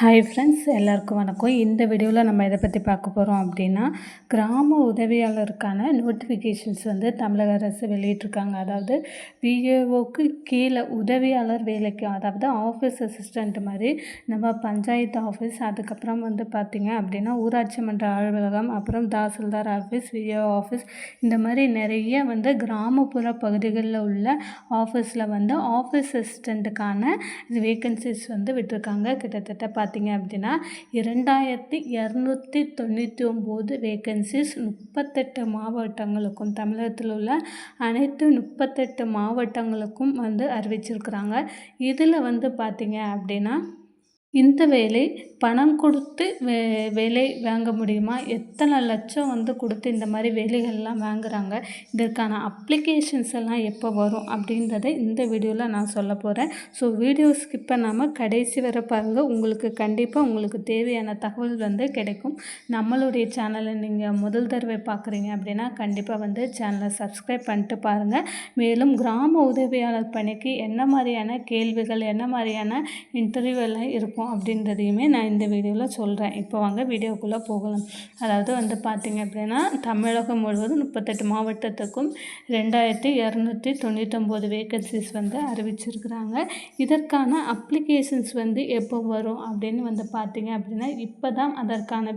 Hi friends எல்லாருக்கும் வணக்கம். இந்த வீடியோவில் நம்ம எதை பற்றி பார்க்க போகிறோம் அப்படின்னா கிராம உதவியாளருக்கான நோட்டிஃபிகேஷன்ஸ் வந்து தமிழக அரசு வெளியிட்டிருக்காங்க. அதாவது விஏஓக்கு கீழே உதவியாளர் வேலைக்கு அதாவது ஆஃபீஸ் அசிஸ்டண்ட் மாதிரி நம்ம பஞ்சாயத்து ஆஃபீஸ் அதுக்கப்புறம் வந்து பார்த்திங்க அப்படின்னா ஊராட்சி மன்ற அலுவலகம் அப்புறம் தாசில்தார் ஆஃபீஸ் விஏஓ ஆஃபீஸ் இந்த மாதிரி நிறைய வந்து கிராமப்புற பகுதிகளில் உள்ள ஆஃபீஸில் வந்து ஆஃபீஸ் அசிஸ்டண்ட்டுக்கான வேக்கன்சிஸ் வந்து விட்டுருக்காங்க. கிட்டத்தட்ட பார்த்திங்க அப்படின்னா இரண்டாயிரத்தி இரநூத்தி தொண்ணூற்றி ஒம்பது வேக்கன்சிஸ் முப்பத்தெட்டு மாவட்டங்களுக்கும் தமிழகத்தில் உள்ள அனைத்து முப்பத்தெட்டு மாவட்டங்களுக்கும் வந்து அறிவிச்சிருக்கிறாங்க. இதில் வந்து பார்த்திங்க அப்படின்னா இந்த வேலை பணம் கொடுத்து வே வேலை வாங்க முடியுமா? எத்தனை லட்சம் வந்து கொடுத்து இந்த மாதிரி வேலைகள்லாம் வாங்குகிறாங்க இதற்கான அப்ளிகேஷன்ஸ் எல்லாம் எப்போ வரும் அப்படின்றத இந்த வீடியோவில் நான் சொல்ல போகிறேன் ஸோ வீடியோ ஸ்கிப் பண்ணாமல் கடைசி வர பாருங்கள் உங்களுக்கு கண்டிப்பாக உங்களுக்கு தேவையான தகவல் வந்து கிடைக்கும். நம்மளுடைய சேனலை நீங்கள் முதல் தடவை பார்க்குறீங்க அப்படின்னா கண்டிப்பாக வந்து சேனலை சப்ஸ்கிரைப் பண்ணிட்டு பாருங்கள் மேலும் கிராம உதவியாளர் பணிக்கு என்ன மாதிரியான கேள்விகள் என்ன மாதிரியான இன்டர்வியூ எல்லாம் இருக்கும் இருக்கும் அப்படின்றதையுமே நான் இந்த வீடியோவில் சொல்கிறேன் இப்போ வாங்க வீடியோக்குள்ளே போகலாம். அதாவது வந்து பார்த்திங்க அப்படின்னா தமிழகம் முழுவதும் முப்பத்தெட்டு மாவட்டத்துக்கும் ரெண்டாயிரத்தி இரநூத்தி தொண்ணூத்தொம்போது வேக்கன்சிஸ் வந்து அறிவிச்சிருக்கிறாங்க. இதற்கான அப்ளிகேஷன்ஸ் வந்து எப்போ வரும் அப்படின்னு வந்து பார்த்திங்க அப்படின்னா இப்போ தான் அதற்கான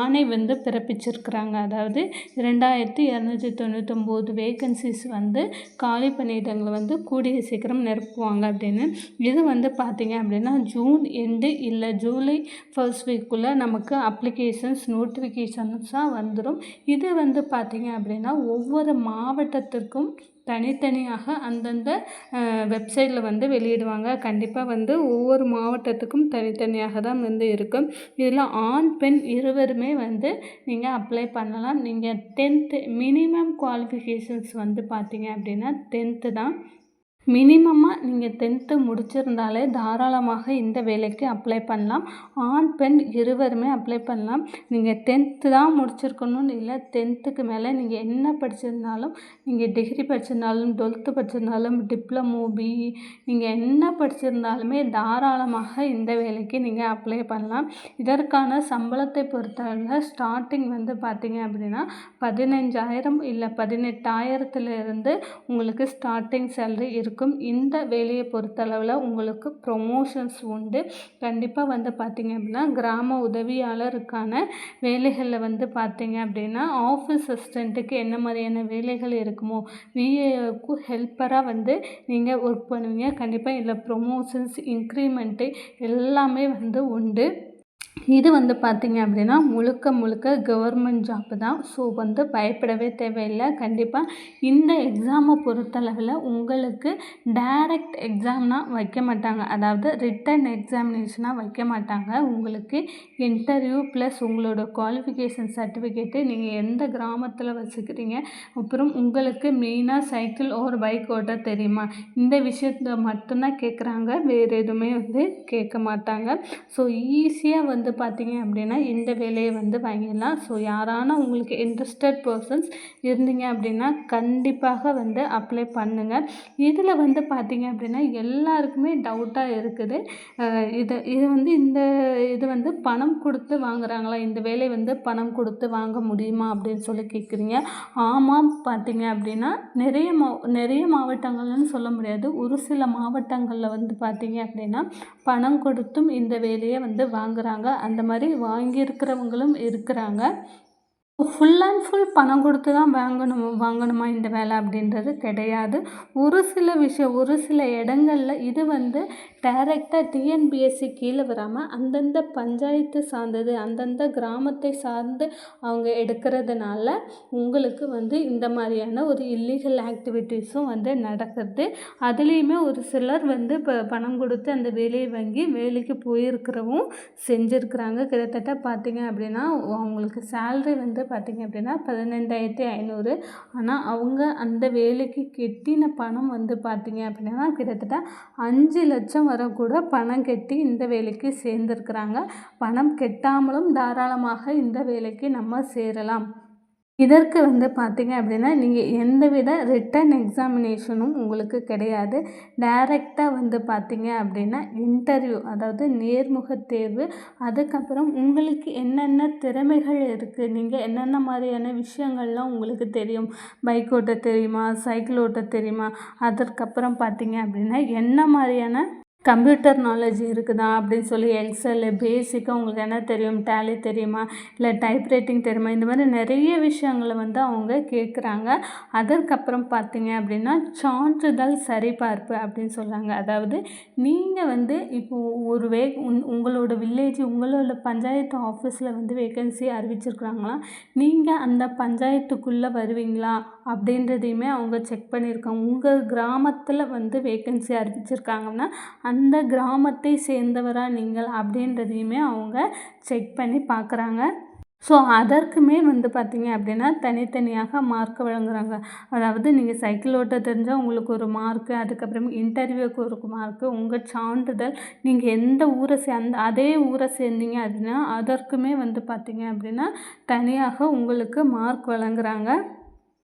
ஆணை வந்து பிறப்பிச்சிருக்கிறாங்க. அதாவது ரெண்டாயிரத்தி இரநூத்தி தொண்ணூத்தொம்போது வேக்கன்சிஸ் வந்து காலி பணியிடங்களை வந்து கூடிய சீக்கிரம் நிரப்புவாங்க அப்படின்னு. இது வந்து பார்த்திங்க அப்படின்னா ஜூன் எண்டு இல்லை ஜூலை ஃபர்ஸ்ட் வீக்குள்ளே நமக்கு அப்ளிகேஷன்ஸ் நோட்டிஃபிகேஷன்ஸாக வந்துடும் இது வந்து பார்த்திங்க அப்படின்னா ஒவ்வொரு மாவட்டத்திற்கும் தனித்தனியாக அந்தந்த வெப்சைட்டில் வந்து வெளியிடுவாங்க. கண்டிப்பாக வந்து ஒவ்வொரு மாவட்டத்துக்கும் தனித்தனியாக தான் வந்து இருக்கும். இதில் ஆண் பெண் இருவருமே வந்து நீங்கள் அப்ளை பண்ணலாம். நீங்கள் டென்த்து மினிமம் குவாலிஃபிகேஷன்ஸ் வந்து பார்த்தீங்க அப்படின்னா டென்த்து தான். மினிமமாக நீங்கள் டென்த்து முடிச்சிருந்தாலே தாராளமாக இந்த வேலைக்கு அப்ளை பண்ணலாம். ஆண் பெண் இருவருமே அப்ளை பண்ணலாம். நீங்கள் டென்த்து தான் முடிச்சிருக்கணும்னு இல்லை டென்த்துக்கு மேலே நீங்கள் என்ன படிச்சிருந்தாலும் நீங்கள் டிகிரி படிச்சிருந்தாலும் டுவெல்த்து படிச்சிருந்தாலும் டிப்ளமோ பிஇ நீங்கள் என்ன படிச்சிருந்தாலுமே தாராளமாக இந்த வேலைக்கு நீங்கள் அப்ளை பண்ணலாம். இதற்கான சம்பளத்தை பொறுத்தவரை ஸ்டார்டிங் வந்து பார்த்திங்க அப்படின்னா பதினஞ்சாயிரம் இல்லை பதினெட்டாயிரத்துலேருந்து உங்களுக்கு ஸ்டார்டிங் சேலரி இருக்கும். இருக்கும். இந்த வேலையை பொறுத்தளவில் உங்களுக்கு ப்ரொமோஷன்ஸ் உண்டு. கண்டிப்பாக வந்து பார்த்திங்க அப்படின்னா கிராம உதவியாளருக்கான வேலைகளில் வந்து பார்த்திங்க அப்படின்னா ஆஃபீஸ் அசிஸ்டண்ட்டுக்கு என்ன மாதிரியான வேலைகள் இருக்குமோ விஏக்கு ஹெல்ப்பராக வந்து நீங்கள் ஒர்க் பண்ணுவீங்க. கண்டிப்பாக இதில் ப்ரொமோஷன்ஸ் இன்க்ரிமெண்ட்டு எல்லாமே வந்து உண்டு. இது வந்து பார்த்திங்க அப்படின்னா முழுக்க முழுக்க கவர்மெண்ட் ஜாப்பு தான். ஸோ வந்து பயப்படவே தேவையில்லை. கண்டிப்பாக இந்த எக்ஸாமை பொறுத்தளவில் உங்களுக்கு டைரக்ட் எக்ஸாம்னால் வைக்க மாட்டாங்க. அதாவது ரிட்டன் எக்ஸாமினேஷனாக வைக்க மாட்டாங்க. உங்களுக்கு இன்டர்வியூ ப்ளஸ் உங்களோட குவாலிஃபிகேஷன் சர்டிஃபிகேட்டு நீங்கள் எந்த கிராமத்தில் வச்சுக்கிறீங்க அப்புறம் உங்களுக்கு மெயினாக சைக்கிள் ஒரு பைக் ஓட்ட தெரியுமா? இந்த விஷயத்த மட்டும்தான் கேட்குறாங்க வேறு எதுவுமே வந்து கேட்க மாட்டாங்க. ஸோ ஈஸியாக வந்து பார்த்தீங்க அப்படின்னா இந்த வேலையை வந்து வாங்கிடலாம். ஸோ யாரான உங்களுக்கு இன்ட்ரெஸ்டட் பர்சன்ஸ் இருந்தீங்க அப்படின்னா கண்டிப்பாக வந்து அப்ளை பண்ணுங்கள் இதில் வந்து பார்த்தீங்க அப்படின்னா எல்லாருக்குமே டவுட்டாக இருக்குது. இது இது வந்து இந்த இது வந்து பணம் கொடுத்து வாங்குறாங்களா? இந்த வேலை வந்து பணம் கொடுத்து வாங்க முடியுமா? அப்படின்னு சொல்லி கேட்குறீங்க ஆமாம் பார்த்தீங்க அப்படின்னா நிறைய மா நிறைய மாவட்டங்கள்னு சொல்ல முடியாது. ஒரு சில மாவட்டங்களில் வந்து பார்த்தீங்க அப்படின்னா பணம் கொடுத்தும் இந்த வேலையை வந்து வாங்குகிறாங்க அந்த மாதிரி வாங்கியிருக்கிறவங்களும் இருக்கிறாங்க. ஃபுல் அண்ட் ஃபுல் பணம் கொடுத்து தான் வாங்கணும் வாங்கணுமா இந்த வேலை அப்படின்றது கிடையாது. ஒரு சில விஷயம் ஒரு சில இடங்களில் இது வந்து டைரெக்டாக டிஎன்பிஎஸ்சி கீழே வராமல் அந்தந்த பஞ்சாயத்து சார்ந்தது அந்தந்த கிராமத்தை சார்ந்து அவங்க எடுக்கிறதுனால உங்களுக்கு வந்து இந்த மாதிரியான ஒரு இல்லீகல் ஆக்டிவிட்டீஸும் வந்து நடக்குது. அதுலேயுமே ஒரு சிலர் வந்து இப்போ பணம் கொடுத்து அந்த வேலையை வாங்கி வேலைக்கு போயிருக்கிறவும் செஞ்சுருக்குறாங்க. கிட்டத்தட்ட பார்த்திங்க அப்படின்னா அவங்களுக்கு சேல்ரி வந்து பார்த்திங்க அப்படின்னா பதினெண்டாயிரத்தி ஐநூறு. ஆனால் அவங்க அந்த வேலைக்கு கட்டின பணம் வந்து பார்த்திங்க அப்படின்னா கிட்டத்தட்ட அஞ்சு லட்சம் வரை கூட பணம் கட்டி இந்த வேலைக்கு சேர்ந்துருக்குறாங்க. பணம் கட்டாமலும் தாராளமாக இந்த வேலைக்கு நம்ம சேரலாம். இதற்கு வந்து பார்த்திங்க அப்படின்னா நீங்கள் எந்தவித ரிட்டன் எக்ஸாமினேஷனும் உங்களுக்கு கிடையாது. டைரெக்டாக வந்து பார்த்திங்க அப்படின்னா இன்டர்வியூ அதாவது நேர்முக தேர்வு. அதுக்கப்புறம் உங்களுக்கு என்னென்ன திறமைகள் இருக்குது நீங்கள் என்னென்ன மாதிரியான விஷயங்கள்லாம் உங்களுக்கு தெரியும்? பைக் ஓட்ட தெரியுமா? சைக்கிள் ஓட்ட தெரியுமா? அதற்கப்புறம் பார்த்திங்க அப்படின்னா என்ன மாதிரியான கம்ப்யூட்டர் நாலேஜ் இருக்குதா அப்படின்னு சொல்லி எக்ஸல் பேசிக்காக உங்களுக்கு என்ன தெரியும்? டேலி தெரியுமா? இல்லை டைப் ரைட்டிங் தெரியுமா? இந்த மாதிரி நிறைய விஷயங்களை வந்து அவங்க கேட்குறாங்க. அதற்கப்புறம் பார்த்தீங்க அப்படின்னா சான்றிதழ் சரிபார்ப்பு அப்படின்னு சொல்கிறாங்க அதாவது நீங்கள் வந்து இப்போது ஒரு வே உங்களோட வில்லேஜ் உங்களோட பஞ்சாயத்து ஆஃபீஸில் வந்து வேகன்சி அறிவிச்சிருக்கிறாங்களா? நீங்கள் அந்த பஞ்சாயத்துக்குள்ளே வருவீங்களா? அப்படின்றதையுமே அவங்க செக் பண்ணியிருக்காங்க. உங்கள் கிராமத்தில் வந்து வேகன்சி அறிவிச்சிருக்காங்கன்னா அந்த கிராமத்தை சேர்ந்தவரா நீங்கள் அப்படின்றதையுமே அவங்க செக் பண்ணி பார்க்குறாங்க. ஸோ அதற்குமே வந்து பார்த்திங்க அப்படின்னா தனித்தனியாக மார்க் வழங்குறாங்க. அதாவது நீங்கள் சைக்கிள் ஓட்ட தெரிஞ்சால் உங்களுக்கு ஒரு மார்க்கு அதுக்கப்புறம் இன்டர்வியூக்கு ஒரு மார்க்கு உங்கள் சான்றிதழ் நீங்கள் எந்த ஊரை சேர்ந்த அந்த அதே ஊரை சேர்ந்தீங்க அப்படின்னா அதற்குமே வந்து பார்த்திங்க அப்படின்னா தனியாக உங்களுக்கு மார்க் வழங்குறாங்க.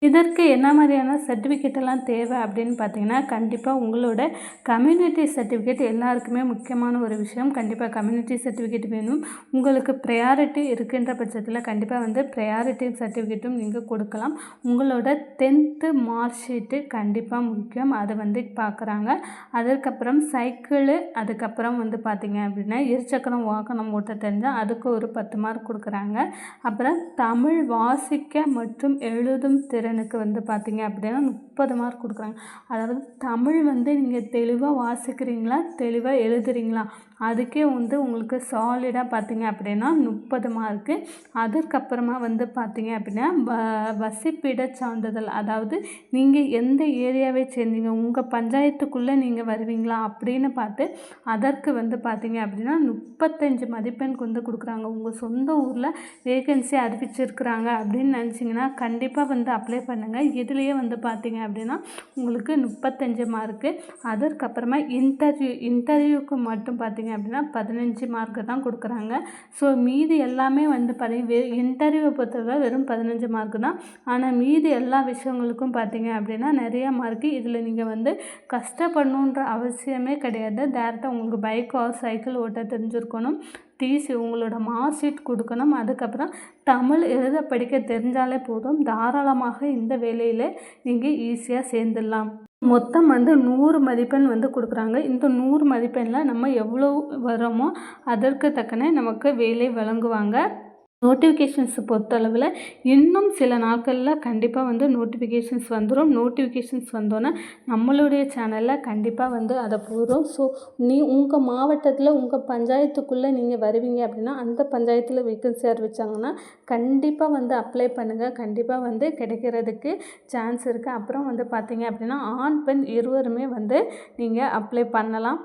இதற்கு என்ன மாதிரியான சர்டிஃபிகேட்டெல்லாம் தேவை அப்படின்னு பார்த்தீங்கன்னா கண்டிப்பாக உங்களோட கம்யூனிட்டி சர்டிஃபிகேட் எல்லாருக்குமே முக்கியமான ஒரு விஷயம். கண்டிப்பாக கம்யூனிட்டி சர்டிஃபிகேட் வேணும். உங்களுக்கு ப்ரையாரிட்டி இருக்கின்ற பட்சத்தில் கண்டிப்பாக வந்து ப்ரையாரிட்டி சர்டிஃபிகேட்டும் நீங்கள் கொடுக்கலாம். உங்களோட டென்த்து மார்க் ஷீட்டு கண்டிப்பாக முக்கியம். அதை வந்து பார்க்குறாங்க அதுக்கப்புறம் சைக்கிளு அதுக்கப்புறம் வந்து பார்த்திங்க அப்படின்னா இருசக்கரம் வாகனம் ஓட்ட தெரிஞ்சால் அதுக்கு ஒரு பத்து மார்க் கொடுக்குறாங்க. அப்புறம் தமிழ் வாசிக்க மற்றும் எழுதும் திறன் எனக்கு வந்து பார்த்திங்க அப்படின்னா முப்பது மார்க் கொடுக்குறாங்க. அதாவது தமிழ் வந்து நீங்கள் தெளிவாக வாசிக்கிறீங்களா? தெளிவாக எழுதுறீங்களா? அதுக்கே வந்து உங்களுக்கு சாலிடாக பார்த்தீங்க அப்படின்னா முப்பது மார்க்கு அதற்கப்புறமா வந்து பார்த்தீங்க அப்படின்னா வ வசிப்பிட சான்றிதழ். அதாவது நீங்கள் எந்த ஏரியாவை சேர்ந்தீங்க? உங்கள் பஞ்சாயத்துக்குள்ளே நீங்கள் வருவீங்களா? அப்படின்னு பார்த்து அதற்கு வந்து பார்த்தீங்க அப்படின்னா முப்பத்தஞ்சு மதிப்பெண்க்கு வந்து கொடுக்குறாங்க. உங்கள் சொந்த ஊரில் வேகன்சி அறிவிச்சிருக்கிறாங்க அப்படின்னு நினச்சிங்கன்னா கண்டிப்பாக வந்து அப்ளை பண்ணுங்கள் இதுலேயே வந்து பார்த்தீங்க அப்படின்னா உங்களுக்கு முப்பத்தஞ்சு மார்க்கு அதற்கப்புறமா இன்டர்வியூ இன்டர்வியூக்கு மட்டும் பார்த்தீங்க அப்படின்னா பதினஞ்சு மார்க்கு தான் கொடுக்குறாங்க. ஸோ மீதி எல்லாமே வந்து பார்த்தீங்க வெ இன்டர்வியூவை பொறுத்தவரை வெறும் பதினஞ்சு மார்க்கு தான். ஆனால் மீதி எல்லா விஷயங்களுக்கும் பார்த்தீங்க அப்படின்னா நிறைய மார்க்கு இதில் நீங்கள் வந்து கஷ்டப்படணுன்ற அவசியமே கிடையாது. டேரெக்டாக உங்களுக்கு பைக் ஆர் சைக்கிள் ஓட்ட தெரிஞ்சிருக்கணும். டிசி உங்களோட மார்க் ஷீட் கொடுக்கணும். அதுக்கப்புறம் தமிழ் எழுத படிக்க தெரிஞ்சாலே போதும். தாராளமாக இந்த வேலையில் நீங்கள் ஈஸியாக சேர்ந்துடலாம். மொத்தம் வந்து நூறு மதிப்பெண் வந்து கொடுக்குறாங்க. இந்த நூறு மதிப்பெண்ணில் நம்ம எவ்வளோ வரோமோ அதற்கு தக்கன நமக்கு வேலை வழங்குவாங்க. நோட்டிஃபிகேஷன்ஸ் பொறுத்தளவில் இன்னும் சில நாட்களில் கண்டிப்பாக வந்து நோட்டிஃபிகேஷன்ஸ் வந்துடும் நோட்டிஃபிகேஷன்ஸ் வந்தோன்னே நம்மளுடைய சேனலில் கண்டிப்பாக வந்து அதை போகிறோம் ஸோ நீ உங்கள் மாவட்டத்தில் உங்கள் பஞ்சாயத்துக்குள்ளே நீங்கள் வருவீங்க அப்படின்னா அந்த பஞ்சாயத்தில் வேக்கன்சி அறிவிச்சாங்கன்னா கண்டிப்பாக வந்து அப்ளை பண்ணுங்கள் கண்டிப்பாக வந்து கிடைக்கிறதுக்கு சான்ஸ் இருக்குது அப்புறம் வந்து பார்த்தீங்க அப்படின்னா ஆண் பெண் இருவருமே வந்து நீங்கள் அப்ளை பண்ணலாம்.